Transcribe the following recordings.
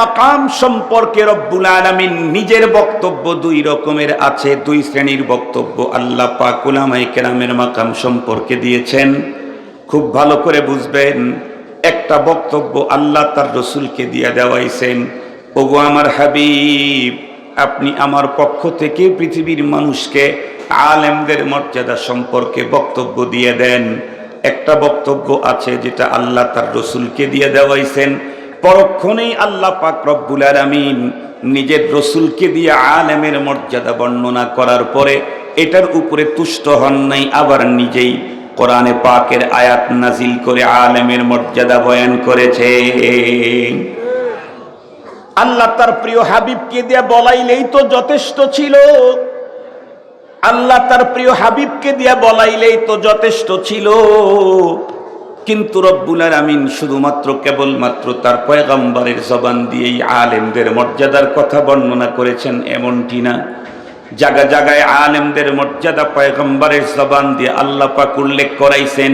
মাকাম সম্পর্কে রব্বুল আলামিন নিজের বক্তব্য দুই রকমের আছে, দুই শ্রেণির বক্তব্য। আল্লাহ কেরামের মাকাম সম্পর্কে দিয়েছেন। খুব ভালো করে বুঝবেন, একটা বক্তব্য আল্লাহ তার রসুলকে দিয়ে দেওয়াইছেন, ওগো আমার হাবিব, আপনি আমার পক্ষ থেকে পৃথিবীর মানুষকে, আলেমদের মর্যাদা সম্পর্কে বক্তব্য দিয়ে দেন। একটা বক্তব্য আছে যেটা আল্লাহ তার রসুলকে দিয়ে দেওয়াইছেন পরক্ষণেই আল্লাহ পাক রব্বুল আলামিন নিজের রসুলকে দিয়ে আলেমের মর্যাদা বর্ণনা করার পরে এটার উপরে তুষ্ট হন নাই, আবার নিজেই কোরআনে পাকের আয়াত নাজিল করে আলেমের মর্যাদা বয়ান করেছে। আল্লাহ তার প্রিয় হাবিবকে দিয়ে বলাইলেই তো যথেষ্ট ছিল। আল্লাহ তার প্রিয় হাবিবকে দিয়া বলাইলেই তো যথেষ্ট ছিল। কিন্তু রব্বুল আমিন শুধুমাত্র কেবলমাত্র তার পয়গম্বরের জবান দিয়েই আলেমদের মর্যাদার কথা বর্ণনা করেছেন এমনটি না। জায়গা জায়গায় আলেমদের মর্যাদা পয়গম্বরের জবান দিয়ে আল্লাহ পাক উল্লেখ করাইছেন,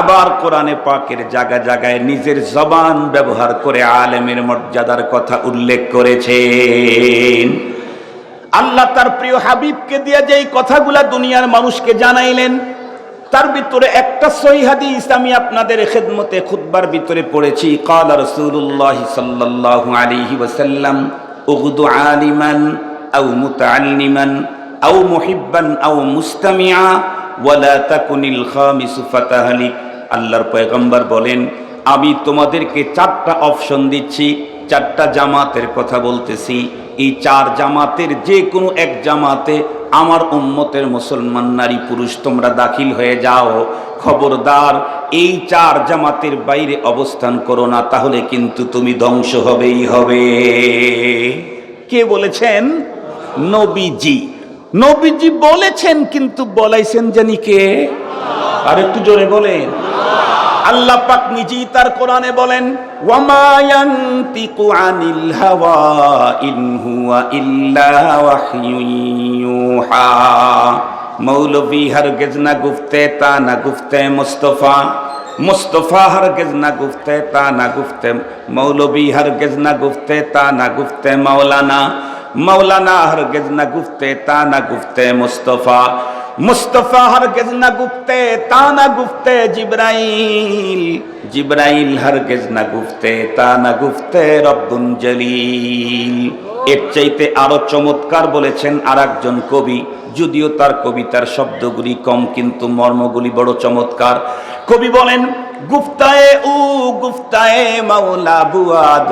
আবার কোরআনে পাকের জায়গা জায়গায় নিজের জবান ব্যবহার করে আলেমের মর্যাদার কথা উল্লেখ করেছেন। আল্লাহ তার প্রিয় হাবিবকে দিয়ে যেই কথাগুলা দুনিয়ার মানুষকে জানাইলেন তার ভিতরে একটা সহি হাদিস আমি আপনাদের খেদমতে খুতবার ভিতরে পড়েছি। কাল রসুল্লাহ সাল্লাল্লাহু আলাইহি ওয়াসাল্লাম, উগদু আলিমান আও মুতাআল্লিমান আও মুহিব্বান আও মুস্তামিআ ওয়ালা তাকুনিল খামিসু ফাতাহালিক। আল্লাহর পয়গম্বর বলেন, আমি তোমাদেরকে চারটা অপশন দিচ্ছি, চারটা জামাতের কথা বলতেছি। এই চার জামাতের যে কোনো এক জামাতে আমার উম্মতের মুসলমান নারী পুরুষ, তোমরা দাখিল হয়ে যাও। খবরদার, এই চার জামাতের বাইরে অবস্থান করো না, তাহলে কিন্তু তুমি ধ্বংস হবেই হবে। কে বলেছেন? নবীজি। নবীজি বলেছেন, কিন্তু বলাইছেন জানি কে? আর একটু জোরে বলেন। আল্লাহ পাক নিজেই তার কোরআনে বলেন ওয়ামায়ান্তিকু আনিল হাওয়া ইন ইল্লা ওয়াহয়ুন ইউহা। মৌলভী হরগিজ না গুফতে, তা না গুফতে মুস্তফা। মুস্তফা হরগিজ না গুফতে, তা না গুফতে মৌলভী হরগিজ না গুফতে, তা না গুফতে মৌলানা মৌলানা হরগিজ না গুফতে, তা না গুফতে মুস্তফা। মুস্তফা হরগিজ না গুফতে তা না গুফতে জিব্রাইল। জিব্রাইল হরগিজ না গুফতে তা না গুফতে রব্বুন জলিল। এর চাইতে আরও চমৎকার বলেছেন আর একজন কবি, যদিও তার কবিতার শব্দগুলি কম, কিন্তু মর্মগুলি বড় চমৎকার। কবি বলেন গুফতায়ে উ গুফতায়ে মাওলা বুয়াদ,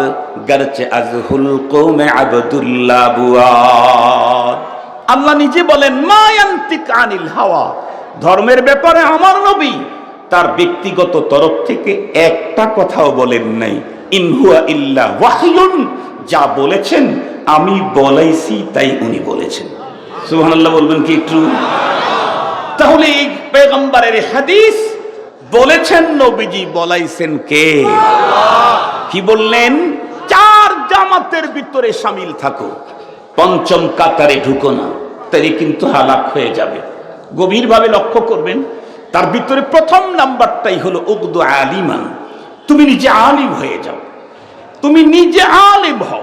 গরচে আজহুল কৌমে আবদুল্লাহ বুয়াদ। আল্লাহ নিজে বলেন মায়ান্তিক আনিল হাওয়া। ধর্মের ব্যাপারে আমার নবী তার ব্যক্তিগত তরফ থেকে একটা কথাও বলেন নাই। ইনহুয়া ইল্লা ওয়াহিয়ুন। যা বলেছেন, আমি বলাইছি, তাই উনি বলেছেন। সুবহানাল্লাহ বলবেন কি একটু? তাহলে এই পেগম্বরের হাদিস, বলেছেন নবীজি, বলাইছেন কে? কি বললেন? চার জামাতের ভিতরে সামিল থাকো। পঞ্চম কাতারে ঢুকো না, তাহলে কিন্তু হালাক হয়ে যাবে। গভীরভাবে লক্ষ্য করবেন, তার ভিতরে প্রথম নাম্বারটাই হলো, উগদু আলিমান। তুমি নিজে আলিম হয়ে যাও। তুমি নিজে আলিম হও।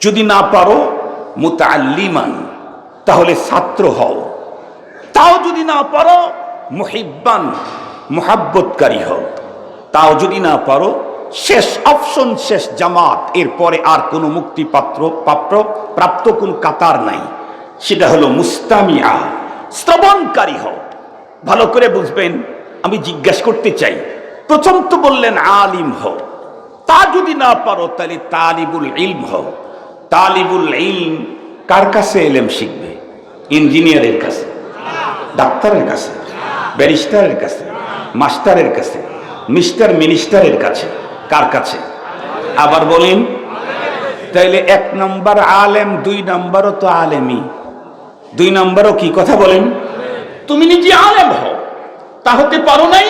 যদি না পারো মুতাল্লিমান তাহলে ছাত্র হও। তাও যদি না পারো, মুহিব্বান, মোহাব্বতকারী হও। তাও যদি না পারো শেষ অপশন, শেষ জামাত। এরপরে আর কোনো মুক্তিপাত্র প্রাপ্ত প্রাপ্ত কোন কাতার নাই। সেটা হলো মুস্তামিয়া। শ্রবণকারী হও। ভালো করে বুঝবেন, আমি জিজ্ঞাসা করতে চাই। প্রথম তো বললেন আলিম হও। তা যদি না পারো, তাহলে তালিবুল ইলম হও। তালিবুল ইলম কার কাছে এলেম শিখবে? ইঞ্জিনিয়ারের কাছে, ডাক্তারের কাছে, ব্যারিস্টারের কাছে, মাস্টারের কাছে, মিস্টার মিনিস্টারের কাছে। কার কাছে? আবার বলেন তাইলে এক নম্বর আলেম দুই নম্বরও তো আলেমই। দুই নম্বরও কি কথা বলেন? তুমি নিজে আলেম হও তা হতে পারো নাই?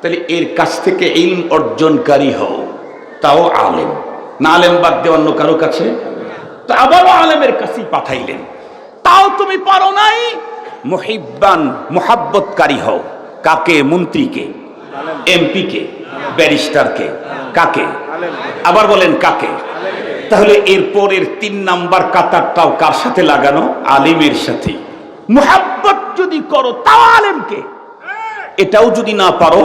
তাহলে এর কাছ থেকে ইলম অর্জনকারী হও তাও আলেম। না আলেম বাদ দিয়ে অন্য কারও কাছে? তো আবারও আলেমের কাছেই পাঠাইলেন। তাও তুমি পারো নাই? মুহিব্বান মোহাব্বতকারী হও। কাকে? মন্ত্রীকে? এমপিকে ব্যারিস্টারকে? কাকে? আবার বলেন কাকে? তাহলে এরপরের তিন নাম্বার কাতারটাও কার সাথে লাগানো? আলিমের সাথে। মুহাব্বত যদি করো, তাও আলেমকে। এটাও যদি না পারো,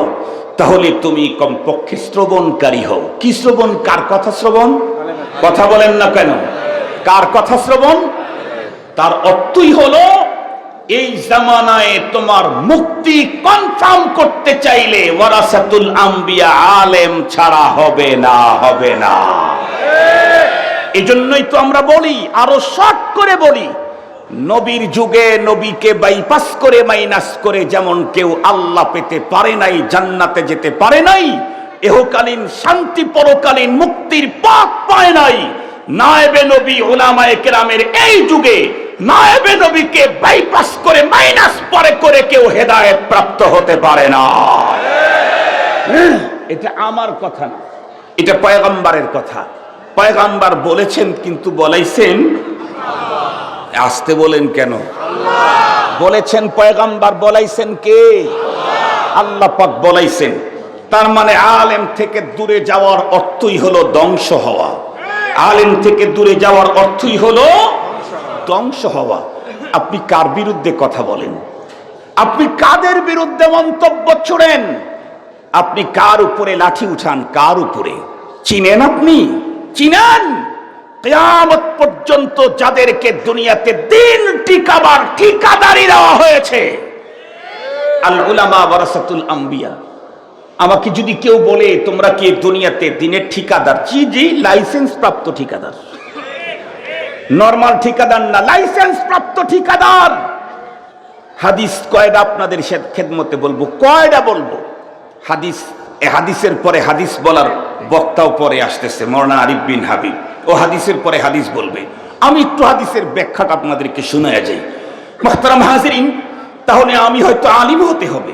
তাহলে তুমি কমপক্ষে শ্রবণকারী হও। কি শ্রবণ? কার কথা শ্রবণ? কথা বলেন না কেন? কার কথা শ্রবণ? তার অর্থই হলো এই জামানায় তোমার মুক্তি কনফার্ম করতে চাইলে ওয়ারাসাতুল আম্বিয়া আলেম ছাড়া হবে না হবে না। এজন্যই তো আমরা বলি, আরও শর্ট করে বলি, নবীর যুগে নবীকে বাইপাস করে মাইনাস করে যেমন কেউ আল্লাহ পেতে পারে নাই, জান্নাতে যেতে পারে নাই, এহকালীন শান্তি পরকালীন মুক্তির পথ পায় নাই, নায়েবে নবী ওলামায়ে কেরামের এই যুগে নায়েবে নবীকে বাইপাস করে মাইনাস পরে করে কেউ হেদায়েত প্রাপ্ত হতে পারে না। এটা আমার কথা না। এটা পয়গম্বরের কথা। পয়গম্বর বলেছেন, কিন্তু বলাইছেন, আসতে বলেন কেন? বলেছেন, পয়গম্বর বলাইছেন কে? আল্লাহ পাক বলাইছেন। তার মানে আলেম থেকে দূরে যাওয়ার অর্থই হলো ধ্বংস হওয়া। আলেম থেকে দূরে যাওয়ার অর্থই হলো ধ্বংস হওয়া। আপনি কার বিরুদ্ধে কথা বলেন? আপনি কাদের বিরুদ্ধে মন্তব্য ছুড়েন? আপনি কার উপরে লাঠি উঠান, কার উপরে? চিনেন আপনি? চিনেন? কেয়ামত পর্যন্ত যাদেরকে দুনিয়াতে দিন টিকাবার ঠিকাদারি দেওয়া হয়েছে। আল উলামা আম্বিয়া। আমাকে যদি কেউ বলে, তোমরা কি দুনিয়াতে দিনের ঠিকাদার? জি জি লাইসেন্স প্রাপ্ত ঠিকাদার। নর্মাল ঠিকাদার না লাইসেন্স প্রাপ্ত ঠিকাদার। হাদিস কয়টা আপনাদের খেদমতে বলব? কয়টা বলব? হাদিস হাদিসের পরে হাদিস বলার বক্তাও পরে আসতেছে মরনা আরিফ বিন হাবিব। ও হাদিসের পরে হাদিস বলবে। আমি একটু হাদিসের ব্যাখ্যাটা আপনাদেরকে শোনায়া যাই। মাহতারাম হাজিরিন, তাহলে আমি হয়তো আলিম হতে হবে।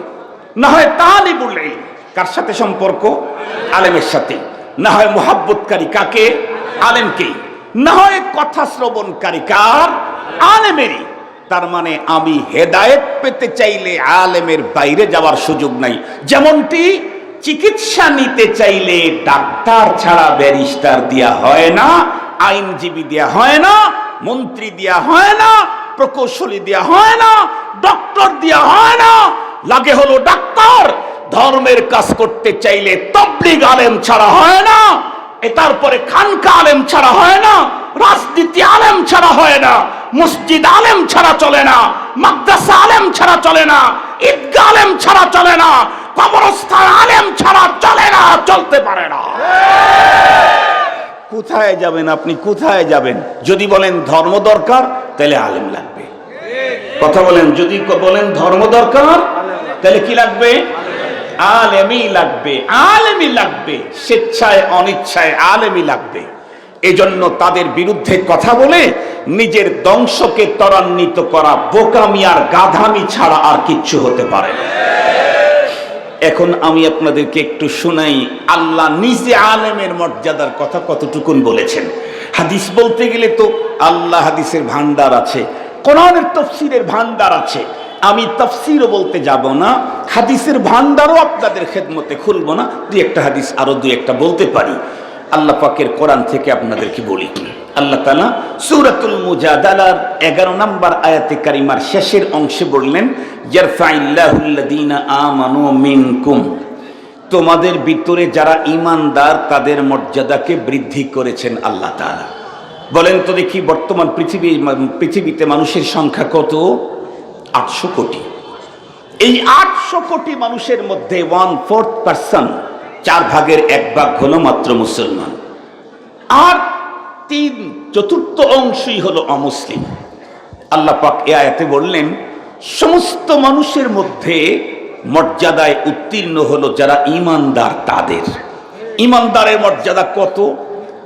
না হয় তালিবুল ইলম। কার সাথে সম্পর্ক? আলেমের সাথে। না হয় মোহাব্বতকারী কাকে? আলেমকে না হয় কথা শ্রবণকারী কার? আলেমেরই। তার মানে আমি হেদায়েত পেতে চাইলে আলেমের বাইরে যাওয়ার সুযোগ নাই। যেমনটি চিকিৎসা নিতে চাইলে ডাক্তার ছাড়া ব্যারিস্টার দেয়া হয় না, আইনজীবী দেয়া হয় না, মন্ত্রী দেয়া হয় না, প্রকৌশলী দেয়া হয় না, ডক্টর দেয়া হয় না। লাগে হলো ডাক্তার। ধর্মের কাজ করতে চাইলে তবলিগ আলেম ছাড়া হয় না। এ তারপরে খানকা আলেম ছাড়া হয় না, রাজনীতি আলেম ছাড়া হয় না, মসজিদ আলেম ছাড়া চলে না, মাদ্রাসা আলেম ছাড়া চলে না, ঈদগাহ আলেম ছাড়া চলে না, কবরস্থান আলেম ছাড়া চলে না, চলতে পারে না। কোথায় যাবেন আপনি? কোথায় যাবেন? যদি বলেন ধর্ম দরকার, তাহলে আলেম লাগবে। কথা বলেন, যদি বলেন ধর্ম দরকার, তাহলে কি লাগবে? আলেমই লাগবে আলেমই লাগবে, স্বেচ্ছায় অনিচ্ছায় আলেমই লাগবে। এজন্য তাদের বিরুদ্ধে কথা বলে নিজের দংশকে ত্বরান্বিত করা, বোকামি আর গাধামি ছাড়া আর কিচ্ছু হতে পারে এখন আমি আপনাদেরকে একটু শোনাই, আল্লাহ নিজে আলেমের মর্যাদার কথা কতটুকুন বলেছেন। হাদিস বলতে গেলে তো আল্লাহ হাদিসের ভান্ডার আছে, কোরআনের তফসিরের ভান্ডার আছে আমি তফসিরও বলতে যাব না, হাদিসের ভান্ডারও আপনাদের খেদমতে খুলবো না, দুই একটা হাদিস আরও দুই একটা বলতে পারি। আল্লাহ পাকের কোরআন থেকে আপনাদেরকে বলি। আল্লাহ তালা সুরাতুল মুজাদালার এগারো নম্বর আয়াতে কারিমার শেষের অংশে বললেন মিনকুম। তোমাদের ভিতরে যারা ইমানদার তাদের মর্যাদাকে বৃদ্ধি করেছেন আল্লাহ তাআলা। বলেন তো দেখি, বর্তমান পৃথিবী, পৃথিবীতে মানুষের সংখ্যা কত? আটশো কোটি। এই আটশো কোটি মানুষের মধ্যে ওয়ান ফোর্থ পার্সন চার ভাগের এক ভাগ হলো মাত্র মুসলমান। আর তিন চতুর্থ অংশই হলো অমুসলিম। আল্লাহ পাক এ আয়াতে বললেন, সমস্ত মানুষের মধ্যে মর্যাদায় উত্তীর্ণ হলো যারা ইমানদার তাদের। ইমানদারের মর্যাদা কত?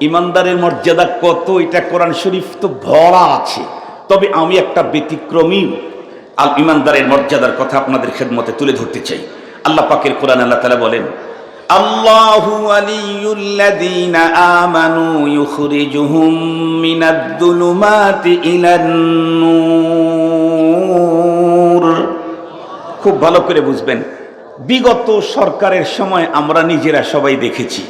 ইমানদারের মর্যাদা কত? এটা কোরআন শরীফ তো ভরা আছে। তবে আমি একটা ব্যতিক্রমী আল ইমানদারের মর্যাদার কথা আপনাদের খেদমতে তুলে ধরতে চাই। আল্লাহ পাকের কোরআন আল্লাহ তালা বলেন, আল্লাহু আমানু খুব ভালো করে বুঝবেন, বিগত সরকারের সময় আমরা নিজেরা সবাই দেখেছি,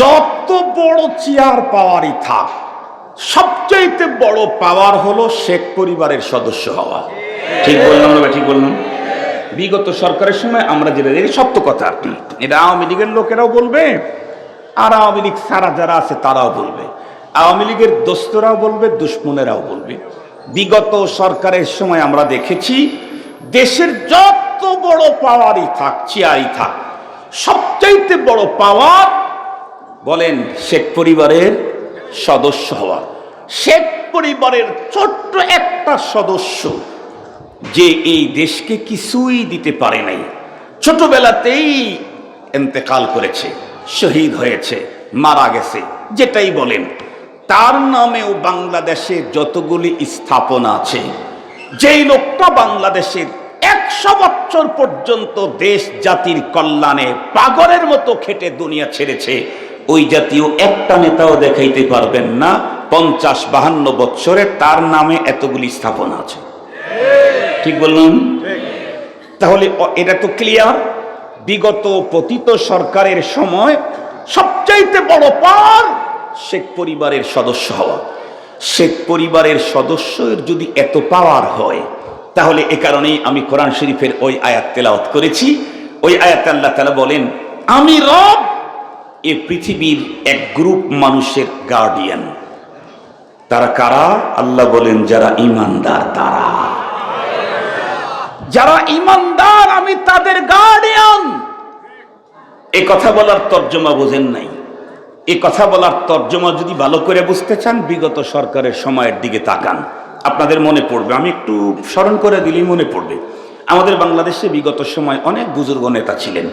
যত বড় চেয়ার পাওয়ারই থাক, সবচাইতে বড় পাওয়ার হলো শেখ পরিবারের সদস্য হওয়া। ঠিক বললাম না ঠিক বললাম। বিগত সরকারের সময় আমরা যেটা দেখি, সত্য কথা এটা আওয়ামী লীগের লোকেরাও বলবে, আর আওয়ামী লীগ সারা যারা আছে তারাও বলবে। আওয়ামী লীগের দোস্তরাও বলবে, দুশ্মনেরাও বলবে। বিগত সরকারের সময় আমরা দেখেছি, দেশের যত বড় পাওয়ারই থাক, চেয়ারই থাক, সবচাইতে বড় পাওয়ার বলেন শেখ পরিবারের সদস্য হওয়া। শেখ পরিবারের ছোট্ট একটা সদস্য যে এই দেশকে কিছুই দিতে পারে নাই। ছোটবেলাতেই এন্তেকাল করেছে, শহীদ হয়েছে, মারা গেছে, যেটাই বলেন। তার নামেও বাংলাদেশে যতগুলি স্থাপনা আছে, যেই লোকটা বাংলাদেশের একশো বছর পর্যন্ত দেশ জাতির কল্যাণে পাগলের মতো খেটে দুনিয়া ছেড়েছে, ওই জাতীয় একটা নেতাও দেখাইতে পারবেন না। পঞ্চাশ বাহান্ন বৎসরে তার নামে এতগুলি স্থাপনা আছে। ঠিক বললাম? তাহলে এটা তো ক্লিয়ার বিগত পতিত সরকারের সময় সবচাইতে বড় পার শেখ পরিবারের সদস্য হওয়া। শেখ পরিবারের সদস্যের যদি এত পাওয়ার হয় তাহলে এ কারণেই আমি কোরআন শরীফের ওই আয়াত তেলাওয়াত করেছি। ওই আয়াত আল্লাহ তালা বলেন আমি রব এ পৃথিবীর এক গ্রুপ মানুষের গার্ডিয়ান তারা কারা? আল্লাহ বলেন যারা ইমানদার তারা। যারা ইমানদার আমি তাদের গার্ডিয়ান এ কথা বলার তর্জমা বোঝেন নাই। এ কথা বলার তর্জমা যদি ভালো করে বুঝতে চান বিগত সরকারের সময়ের দিকে তাকান। আপনাদের মনে পড়বে আমি একটু স্মরণ করে দিলেই মনে পড়বে। আমাদের বাংলাদেশে বিগত সময় অনেক বুজুর্গ নেতা ছিলেন।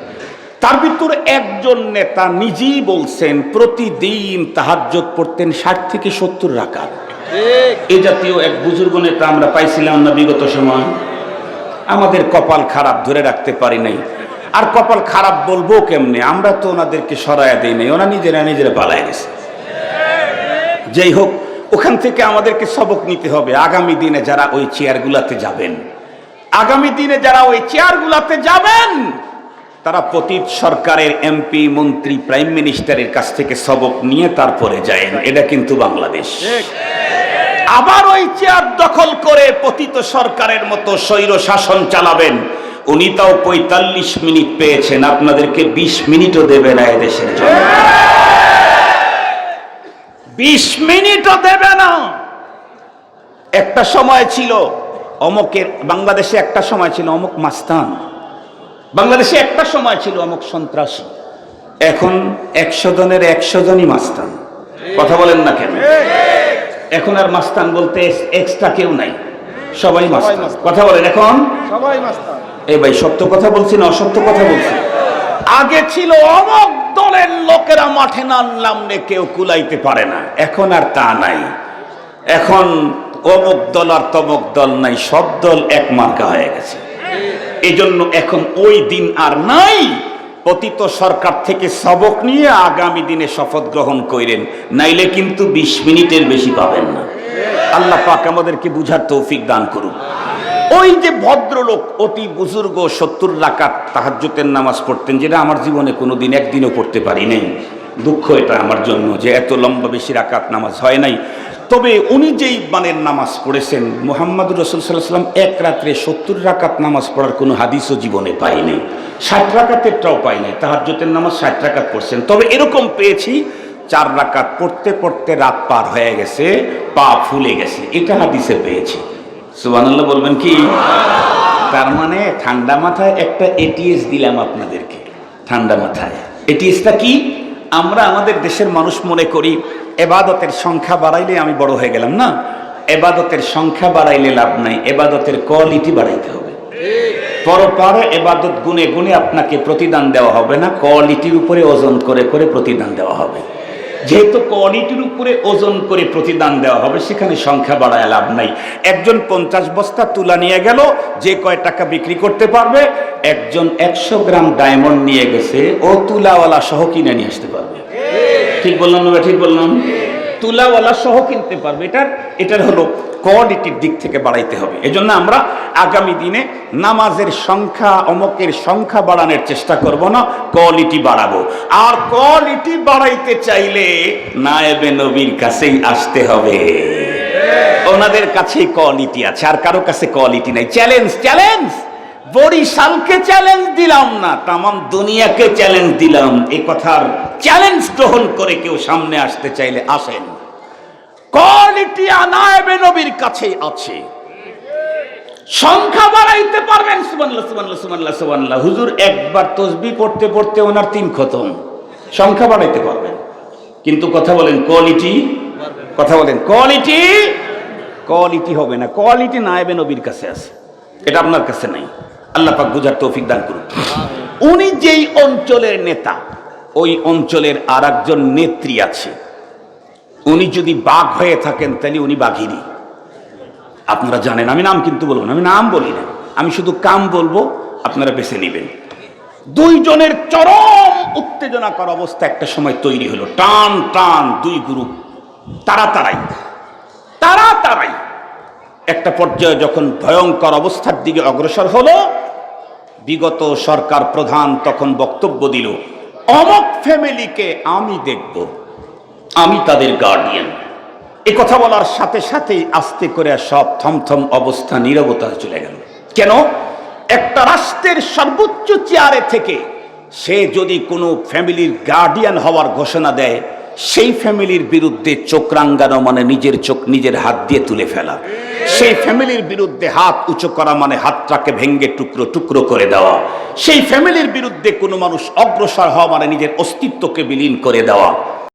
তার ভিতরে একজন নেতা নিজেই বলছেন প্রতিদিন তাহাজ্জত পড়তেন ষাট থেকে সত্তর রাকাত। এ জাতীয় এক বুজুর্গ নেতা আমরা পাইছিলাম না বিগত সময়। আমাদের কপাল খারাপ ধরে রাখতে পারি নাই। আর কপাল খারাপ বলব কেমনে? আমরা তো ওনাদেরকে সরাইয়া দিই নাই ওরা নিজেরা নিজেরা পালায় গেছে। যাই হোক, ওখান থেকে আমাদেরকে সবক নিতে হবে। আগামী দিনে যারা ওই চেয়ারগুলাতে যাবেন, আগামী দিনে যারা ওই চেয়ারগুলাতে যাবেন, তারা পতীত সরকারের এমপি, মন্ত্রী, প্রাইম মিনিস্টারের কাছ থেকে সবক নিয়ে তারপরে যায় এটা কিন্তু বাংলাদেশ। আবার ওই চেয়ার দখল করে পতিত সরকারের মতো স্বৈর শাসন চালাবেন। উনি তাও পঁয়তাল্লিশ মিনিট পেয়েছেন, আপনাদেরকে বিশ মিনিটও দেবে না এদেশের জন্য। বিশ মিনিটও দেবে না। একটা সময় ছিল অমকের, বাংলাদেশে একটা সময় ছিল অমুক মাস্তান। বাংলাদেশে একটা সময় ছিল অমুক সন্ত্রাসী। এখন একশো জনের একশো জনই মাস্তান। কথা বলেন না কেন? এখন আর মাস্তান বলতে এক্সট্রা কেউ নাই। সবাই মাস্তান। কথা বলেন এখন। সবাই মাস্টার এ ভাই সত্য কথা বলছি না অসত্য কথা বলছি? আগে ছিল অমক দলের লোকেরা মাঠে নামলে কেউ কুলাইতে পারে না। এখন আর তা নাই। এখন অমুক দল আর তমক দল নাই সব দল এক মার্কা হয়ে গেছে। এই জন্য এখন ওই দিন আর নাই। পতিত সরকার থেকে সবক নিয়ে আগামী দিনে শপথ গ্রহণ করেন নাইলে কিন্তু বিশ মিনিটের বেশি পাবেন না। আল্লাহ পাক আমাদেরকে বুঝার তৌফিক দান করুন ওই যে ভদ্রলোক, অতি বুজুর্গ, সত্তর রাকাত তাহাজ্জুতের নামাজ পড়তেন, যেটা আমার জীবনে কোনো দিন একদিনও পড়তে পারি নাই। দুঃখ এটা আমার জন্য যে এত লম্বা বেশি রাকাত নামাজ হয় নাই। তবে উনি যেই বানের নামাজ পড়েছেন, মোহাম্মদুর রসুল সাল্লাম এক রাত্রে সত্তর রাকাত নামাজ পড়ার কোনো হাদিসও জীবনে পাইনি ষাট রাকাতেরটাও পাই নাই তাহাজ্জুতের নামাজ ষাট রাকাত পড়ছেন। তবে এরকম পেয়েছি, চার রাকাত পড়তে পড়তে রাত পার হয়ে গেছে, পা ফুলে গেছে। এটা হাদিসে পেয়েছি। সুবহানাল্লাহ বলবেন কি? তার মানে ঠান্ডা মাথায় একটা এটিএস দিলাম আপনাদেরকে। ঠান্ডা মাথায়। এটিএসটা কি? আমরা আমাদের দেশের মানুষ মনে করি, এবাদতের সংখ্যা বাড়াইলে আমি বড় হয়ে গেলাম না? এবাদতের সংখ্যা বাড়াইলে লাভ নাই, এবাদতের কোয়ালিটি বাড়াইতে হবে। পরপারে এবাদত গুনে গুনে আপনাকে প্রতিদান দেওয়া হবে না, কোয়ালিটির উপরে ওজন করে করে প্রতিদান দেওয়া হবে। যেহেতু কোয়ালিটির উপরে ওজন করে প্রতিদান দেওয়া হবে, সেখানে সংখ্যা বাড়ায় লাভ নাই। একজন পঞ্চাশ বস্তা তুলা নিয়ে গেল, যে কয় টাকা বিক্রি করতে পারবে, একজন একশো গ্রাম ডায়মন্ড নিয়ে গেছে, ও তুলাওয়ালা সহ কিনে নিয়ে আসতে পারবে। ঠিক বললাম না ঠিক বললাম? তুলাওয়ালা সহ কিনতে পারবে। এটার এটার হলো কোয়ালিটির দিক থেকে বাড়াইতে হবে। এজন্য আমরা আগামী দিনে নামাজের সংখ্যা, অমকের সংখ্যা বাড়ানোর চেষ্টা করব না কোয়ালিটি বাড়াবো। আর কোয়ালিটি বাড়াইতে চাইলে নায়েবে নবীর কাছেই আসতে হবে। ওনাদের কাছেই কোয়ালিটি আছে, আর কারও কাছে কোয়ালিটি নাই। চ্যালেঞ্জ চ্যালেঞ্জ বরিশালকে চ্যালেঞ্জ দিলাম না, তামাম দুনিয়াকে চ্যালেঞ্জ দিলাম। এই কথার চ্যালেঞ্জ গ্রহণ করে কেউ সামনে আসতে চাইলে আসেন। কোয়ালিটি আনায়েবে নবীর কাছে আছে। সংখ্যা বাড়াইতে পারবেন, সুবহানাল্লাহ সুবহানাল্লাহ সুবহানাল্লাহ সুবহানাল্লাহ। হুজুর, একবার তসবি পড়তে পড়তে ওনার তিন খতম। সংখ্যা বাড়াইতে পারবেন। কিন্তু কথা বলেন, কোয়ালিটি? কথা বলেন, কোয়ালিটি? কোয়ালিটি হবে না। কোয়ালিটি নায়েবে নবীর কাছে আছে। এটা আপনার কাছে নাই। আল্লাহ পাক বুঝার তৌফিক দান করুন। উনি যেই অঞ্চলের নেতা, ওই অঞ্চলের আরেকজন নেত্রী আছে। উনি যদি বাঘ হয়ে থাকেন, তাহলে উনি বাঘিনী। আপনারা জানেন, আমি নাম কিন্তু বলব না, আমি নাম বলি না। আমি শুধু কাম বলব, আপনারা বেছে নেবেন। দুইজনের চরম উত্তেজনাকর অবস্থা একটা সময় তৈরি হলো। টান টান, দুই গ্রুপ। তারা তারাই। তারা তারাই। একটা পর্যায়ে যখন ভয়ঙ্কর অবস্থার দিকে অগ্রসর হলো, বিগত সরকার প্রধান তখন বক্তব্য দিল, অমক ফ্যামিলিকে আমি দেখব। আমি তাদের গার্ডিয়ান এ কথা বলার সাথে সাথে আস্তে করে সব থমথম অবস্থা, নীরবতা চলে গেল। কেন? একটা রাষ্ট্রের সর্বোচ্চ চেয়ারে থেকে সে যদি কোনো ফ্যামিলির গার্ডিয়ান হওয়ার ঘোষণা দেয়, সেই ফ্যামিলির বিরুদ্ধে চোখ রাঙ্গানো মানে নিজের চোখ নিজের হাত দিয়ে তুলে ফেলা। সেই ফ্যামিলির বিরুদ্ধে হাত উঁচু করা মানে হাতটাকে ভেঙ্গে টুকরো টুকরো করে দেওয়া। সেই ফ্যামিলির বিরুদ্ধে কোনো মানুষ অগ্রসর হওয়া মানে নিজের অস্তিত্বকে বিলীন করে দেওয়া।